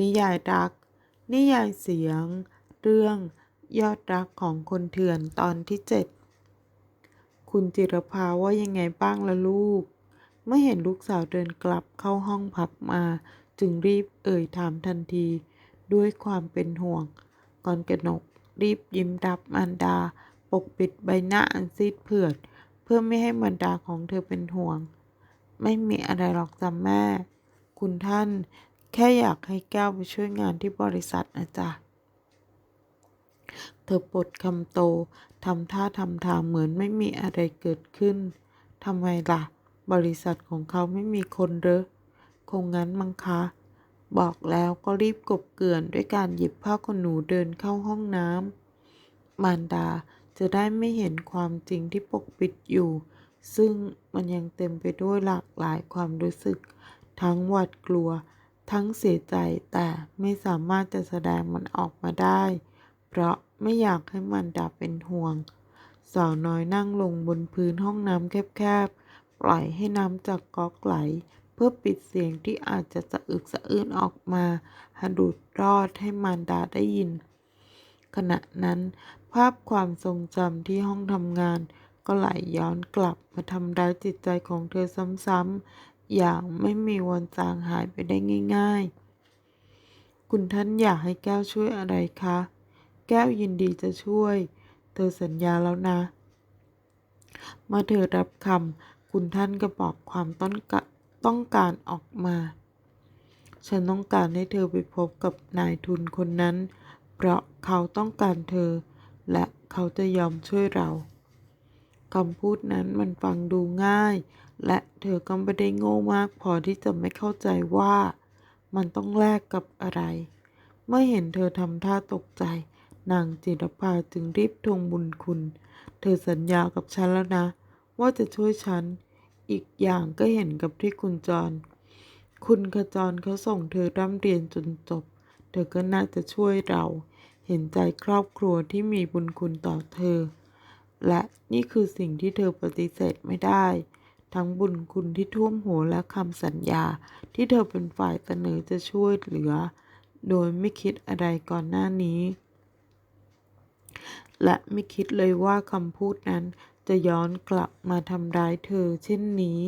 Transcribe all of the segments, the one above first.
นิยายรัก นิยายเสียง เรื่องยอดรักของคนเถื่อนตอนที่เจ็ดคุณจิรภาว่ายังไงบ้างละลูก เมื่อเห็นลูกสาวเดินกลับเข้าห้องพักมา จึงรีบเอ่ยถามทันที ด้วยความเป็นห่วง ก่อนกนกรีบยิ้มรับมารดา ปกปิดใบหน้าอันซีดเผือด เพื่อไม่ให้มารดาของเธอเป็นห่วง ไม่มีอะไรหรอกจ้ะแม่ คุณท่าน แค่อยากให้แก้วไปช่วยงานที่บริษัทนะจ๊ะ เธอปลดคำโตทำท่าทำทางเหมือนไม่มีอะไรเกิดขึ้นทำไมล่ะ บริษัทของเขาไม่มีคนเหรอคงงั้นมั้งคะ บอกแล้วก็รีบกบเกลื่อนด้วยการหยิบผ้าขนหนูเดินเข้าห้องน้ำมารดาจะได้ไม่เห็นความจริงที่ปกปิดอยู่ ซึ่งมันยังเต็มไปด้วยหลากหลายความรู้สึก ทั้งหวาดกลัว ทั้งเสียใจแต่ไม่สามารถจะแสดงมันออกมาได้ เพราะไม่อยากให้มันดาเป็นห่วง สาวน้อยนั่งลงบนพื้นห้องน้ำแคบๆ ปล่อยให้น้ำจากก๊อกไหล เพื่อปิดเสียงที่อาจจะสะอึกสะอื้นออกมาหดุดรอดให้มารดาได้ยิน ขณะนั้น ภาพความทรงจำที่ห้องทำงานก็ไหลย้อนกลับมาทำร้ายจิตใจของเธอซ้ำๆ อย่างไม่มีวันจางหายไปได้ง่าย ๆ คุณท่านอยากให้แก้วช่วยอะไรคะ แก้วยินดีจะช่วย เธอสัญญาแล้วนะมื่อเธอรับคำคุณท่านก็บอกความต้องกะต้องการออกมา ฉันต้องการให้เธอไปพบกับนายทุนคนนั้น เพราะเขาต้องการเธอ และเขาจะยอมช่วยเราคำพูดนั้นมันฟังดูง่าย และเธอก็ไม่ได้โง่มากพอที่จะไม่เข้าใจว่ามันต้องแลกกับอะไร เมื่อเห็นเธอทำท่าตกใจ นางจิรภาจึงรีบทวงบุญคุณ เธอสัญญากับฉันแล้วนะ ว่าจะช่วยฉัน อีกอย่างก็เห็นกับที่คุณจร คุณขจรเขาส่งเธอร่ำเรียนจนจบ เธอก็น่าจะช่วยเรา เห็นใจครอบครัวที่มีบุญคุณต่อเธอ และนี่คือสิ่งที่เธอปฏิเสธไม่ได้ ทั้งบุญคุณที่ท่วมหัวและคำสัญญา ที่เธอเป็นฝ่ายเสนอจะช่วยเหลือ โดยไม่คิดอะไรก่อนหน้านี้ และไม่คิดเลยว่าคำพูดนั้นจะย้อนกลับมาทำร้ายเธอเช่นนี้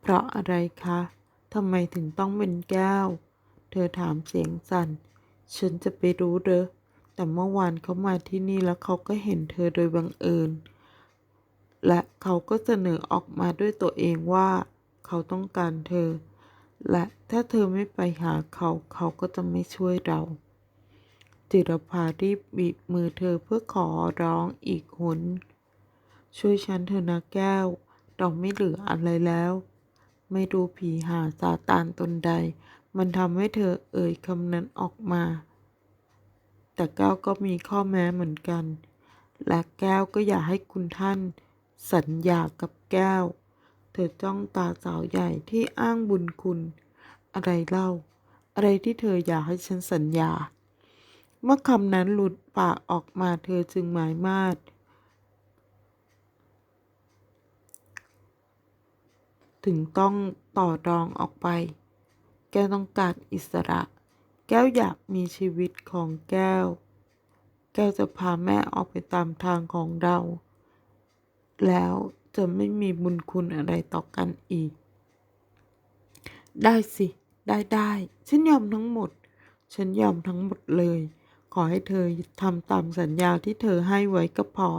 เพราะอะไรคะทำไมถึงต้องเป็นแก้ว เธอถามเสียงสั่น ฉันจะไปรู้เด้อแต่เมื่อวานเขามาที่นี่แล้วเขาก็เห็นเธอโดยบังเอิญ และเขาก็เสนอออกมาด้วยตัวเองว่า เขาต้องการเธอ และถ้าเธอไม่ไปหาเขาเขาก็จะไม่ช่วยเรา จิรภารีบบีบมือเธอเพื่อขอร้องอีกหน ช่วยฉันเถอะนะแก้ว เราไม่เหลืออะไรแล้ว ไม่รู้ผีหาซาตานตนใด มันทำให้เธอเอ่ยคำนั้นออกมา แต่แก้วก็มีข้อแม้เหมือนกัน และแก้วก็อยากให้คุณท่าน สัญญากับแก้ว เธอจ้องตาสาวใหญ่ที่อ้างบุญคุณ อะไรเล่า อะไรที่เธออยากให้ฉันสัญญา เมื่อคำนั้นหลุดปากออกมาเธอจึงหมายมาดถึงต้องต่อรองออกไป แก้วต้องการอิสระ แก้วอยากมีชีวิตของแก้ว แก้วจะพาแม่ออกไปตามทางของเรา แล้วจะไม่มีบุญคุณอะไรต่อกันอีก ได้สิ ได้ได้ ฉันยอมทั้งหมด ฉันยอมทั้งหมดเลย ขอให้เธอทำตามสัญญาที่เธอให้ไว้ก็พอ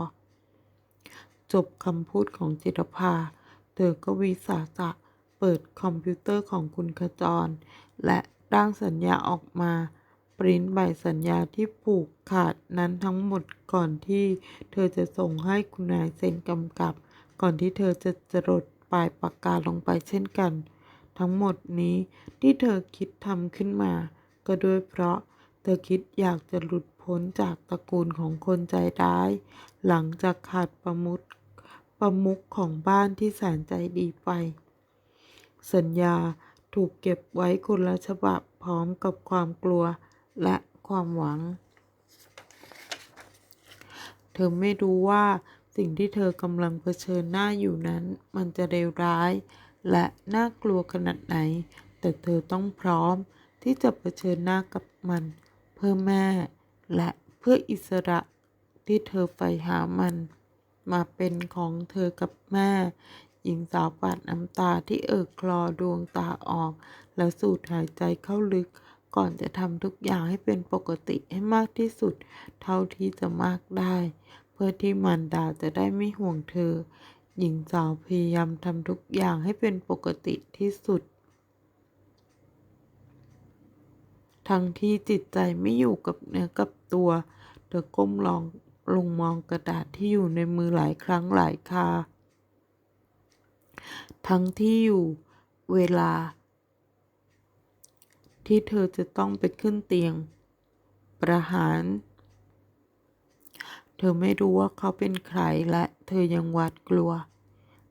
จบคำพูดของจิตรภา เธอก็วิสาสะเปิดคอมพิวเตอร์ของคุณขจร และร่างสัญญาออกมา ริ้นใบสัญญาที่ผูกขาดนั้นทั้งหมดก่อนที่เธอจะส่งให้คุณนายเซ็นกำกับ ก่อนที่เธอจะจรดปลายปากกาลงไปเช่นกัน ทั้งหมดนี้ที่เธอคิดทำขึ้นมา ก็ด้วยเพราะเธอคิดอยากจะหลุดพ้นจากตระกูลของคนใจร้าย หลังจากขาดประมุขประมุขของบ้านที่แสนใจดีไป สัญญาถูกเก็บไว้คนละฉบับพร้อมกับความกลัว และความหวัง เธอไม่รู้ว่าสิ่งที่เธอกำลังเผชิญหน้าอยู่นั้น มันจะเลวร้าย และน่ากลัวขนาดไหน แต่เธอต้องพร้อมที่จะเผชิญหน้ากับมัน เพื่อแม่ และเพื่ออิสระที่เธอใฝ่หามัน มาเป็นของเธอกับแม่ หญิงสาวปาดน้ำตาที่เอ่อคลอดวงตาออก แล้วสูดหายใจเข้าลึก ก่อนจะทำทุกอย่างให้เป็นปกติให้มากที่สุด เท่าที่จะมากได้ เพื่อที่มารดาจะได้ไม่ห่วงเธอ หญิงสาวพยายามทำทุกอย่างให้เป็นปกติที่สุด ทั้งที่จิตใจไม่อยู่กับเนื้อกับตัว เธอก้มลองลงมองกระดาษที่อยู่ในมือหลายครั้งหลายคราทั้งที่อยู่เวลา ที่เธอจะต้องไปขึ้นเตียง ประหาร เธอไม่รู้ว่าเขาเป็นใครและเธอยังหวาดกลัว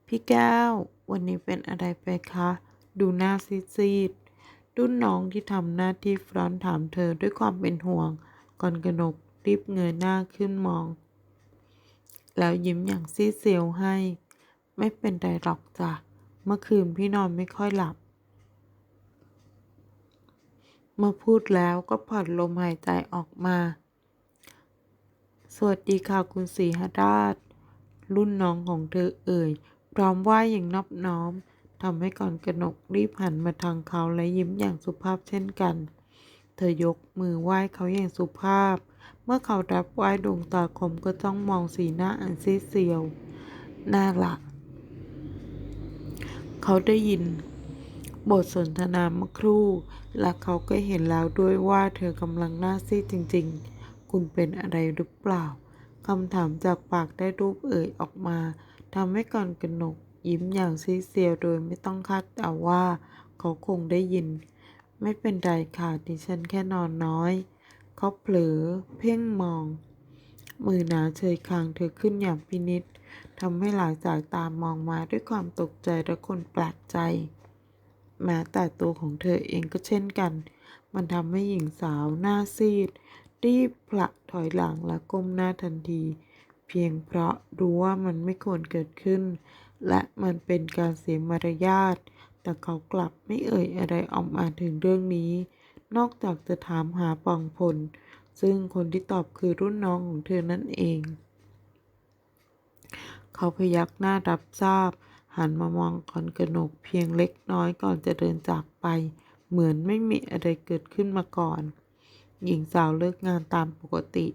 พี่แก้ว วันนี้เป็นอะไรไปคะ ดูหน้าซีดๆรุ่นน้องที่ทำหน้าที่ฟรอนถามเธอด้วยความเป็นห่วง ก่อนกนกรีบเงยหน้าขึ้นมอง แล้วยิ้มอย่างซีเซียวให้ ไม่เป็นไรหรอกจ้ะเมื่อคืนพี่นอนไม่ค่อยหลับ เมื่อพูดแล้วก็ผ่อนลมหายใจออกมา สวัสดีค่ะคุณสีหราช รุ่นน้องของเธอเอ่ย พร้อมไหวอย่างนอบน้อมทำให้ก่อนกนกรีบหันมาทางเขาและยิ้มอย่างสุภาพเช่นกัน เธอยกมือไหว้เขาอย่างสุภาพ เมื่อเขารับไหว้ดวงตาคมก็จ้องมองสีหน้าอันซีเซียว น่าละเขาได้ยิน บทสนทนาเมื่อครู่ และเขาก็เห็นแล้วด้วยว่าเธอกำลังหน้าซีดจริงๆ คุณเป็นอะไรหรือเปล่าคำถามจากปากได้รูปเอ่ยออกมาทำให้ก่อนกนกยิ้มอย่างซีเซียวโดยไม่ต้องคาดเดาว่า เขาคงได้ยิน ไม่เป็นไรค่ะดิฉันแค่นอนน้อย เขาเผลอเพ่งมอง มือหนาเฉยคางเธอขึ้นอย่างพินิษทำให้หลายสายตามองมาด้วยความตกใจและคนแปลกใจ แม้แต่ตัวของเธอเองก็เช่นกัน มันทำให้หญิงสาวหน้าซีด รีบผละถอยหลังและก้มหน้าทันที เพียงเพราะรู้ว่ามันไม่ควรเกิดขึ้น และมันเป็นการเสียมารยาท แต่เขากลับไม่เอ่ยอะไรออกมาถึงเรื่องนี้ นอกจากจะถามหาปองพล ซึ่งคนที่ตอบคือรุ่นน้องของเธอนั่นเอง เขาพยักหน้ารับทราบ หันมามองก่อนกนกเพียงเล็กน้อยก่อนจะเดินจากไป เหมือนไม่มีอะไรเกิดขึ้นมาก่อน หญิงสาวเลิกงานตามปกติ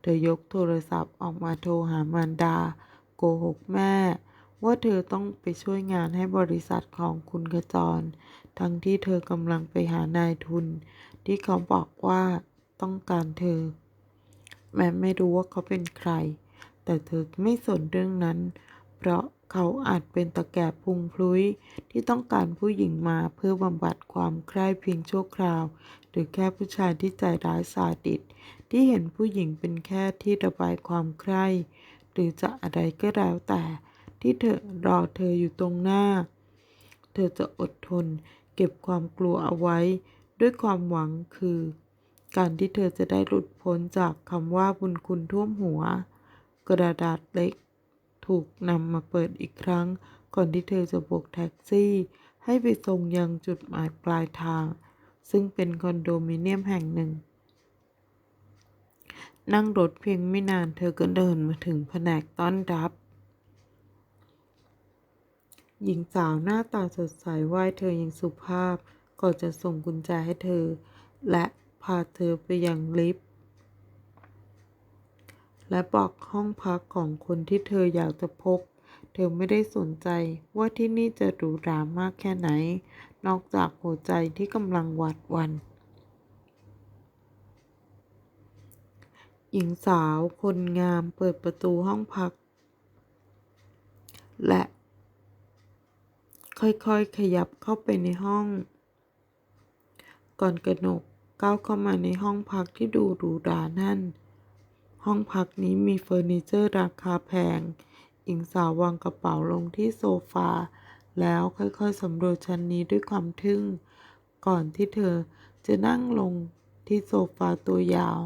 เธอยกโทรศัพท์ออกมาโทรหามารดา โกหกแม่ ว่าเธอต้องไปช่วยงานให้บริษัทของคุณขจร ทั้งที่เธอกำลังไปหานายทุน ที่เขาบอกว่าต้องการเธอ แม้ไม่รู้ว่าเขาเป็นใคร แต่เธอไม่สนเรื่องนั้น เพราะ เขาอาจเป็นตะแกบพุงพลุยที่ต้องการผู้หญิงมาเพื่อบำบัดความใคร่เพียงชั่วคราว หรือแค่ผู้ชายที่ใจร้ายซาดิสที่เห็นผู้หญิงเป็นแค่ที่ระบายความใคร่ หรือจะอะไรก็แล้วแต่ ที่เธอรอเธออยู่ตรงหน้า เธอจะอดทน เก็บความกลัวเอาไว้ ด้วยความหวังคือ การที่เธอจะได้หลุดพ้นจากคำว่าบุญคุณท่วมหัว กระดาษเล็ก ถูกนำมาเปิดอีกครั้ง ก่อนที่เธอจะโบกแท็กซี่ ให้ไปส่งยังจุดหมายปลายทาง ซึ่งเป็นคอนโดมิเนียมแห่งหนึ่ง นั่งรถเพียงไม่นานเธอก็เดินมาถึงแผนกต้อนรับ หญิงสาวหน้าตาสดใสไหว้เธออย่างสุภาพ ก่อนจะส่งกุญแจให้เธอ และพาเธอไปยังลิฟต์ และบอกห้องพักของคนที่เธออยากจะพบ เธอไม่ได้สนใจว่าที่นี่จะหรูหรามากแค่ไหน นอกจากหัวใจที่กำลังหวาดวัน่นหญิงสาวคนงามเปิดประตูห้องพัก และ ค่อยๆขยับเข้าไปในห้อง ก่อนกระหนกก้าวเข้ามาในห้องพักที่ดูหรูหรานั่น ห้องพักนี้มีเฟอร์นิเจอร์ราคาแพง หญิงสาววางกระเป๋าลงที่โซฟา แล้วค่อยๆสำรวจชั้นนี้ด้วยความทึ่ง ก่อนที่เธอจะนั่งลงที่โซฟาตัวยาว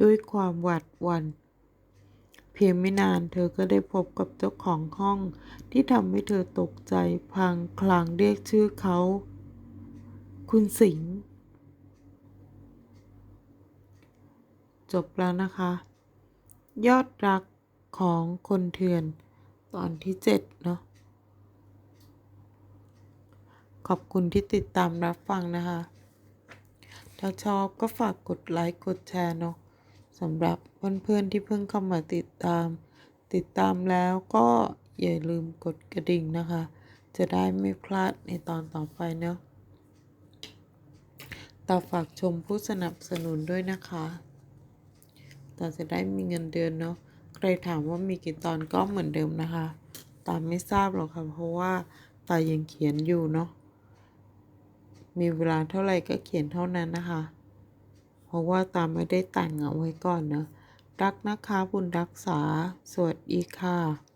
ด้วยความหวาดหวัน่นเพียงไม่นานเธอก็ได้พบกับเจ้าของห้อง ที่ทำให้เธอตกใจพลางคลางเรียกชื่อเขา คุณสิงห์ จบแล้วนะคะ ยอดรักของคนเถื่อนตอนที่เจ็ดเนาะขอบคุณที่ติดตามรับฟังนะคะ ถ้าชอบก็ฝากกดไลค์ กดแชร์เนาะสำหรับเพื่อนๆที่เพิ่งเข้ามาติดตาม ติดตามแล้วก็อย่าลืมกดกระดิ่งนะคะ จะได้ไม่พลาดในตอนต่อไปเนาะต่อฝากชมผู้สนับสนุนด้วยนะคะ ตอนจะได้มีเงินเดือนเนาะใครถามว่ามีกี่ตอนก็เหมือนเดิมนะคะ ตามไม่ทราบหรอกค่ะ เพราะว่าตายังเขียนอยู่เนาะมีเวลาเท่าไหร่ก็เขียนเท่านั้นนะคะ เพราะว่าตามไม่ได้แต่งเอาไว้ก่อนเนาะรักนะคะบุญรักษา สวัสดีค่ะ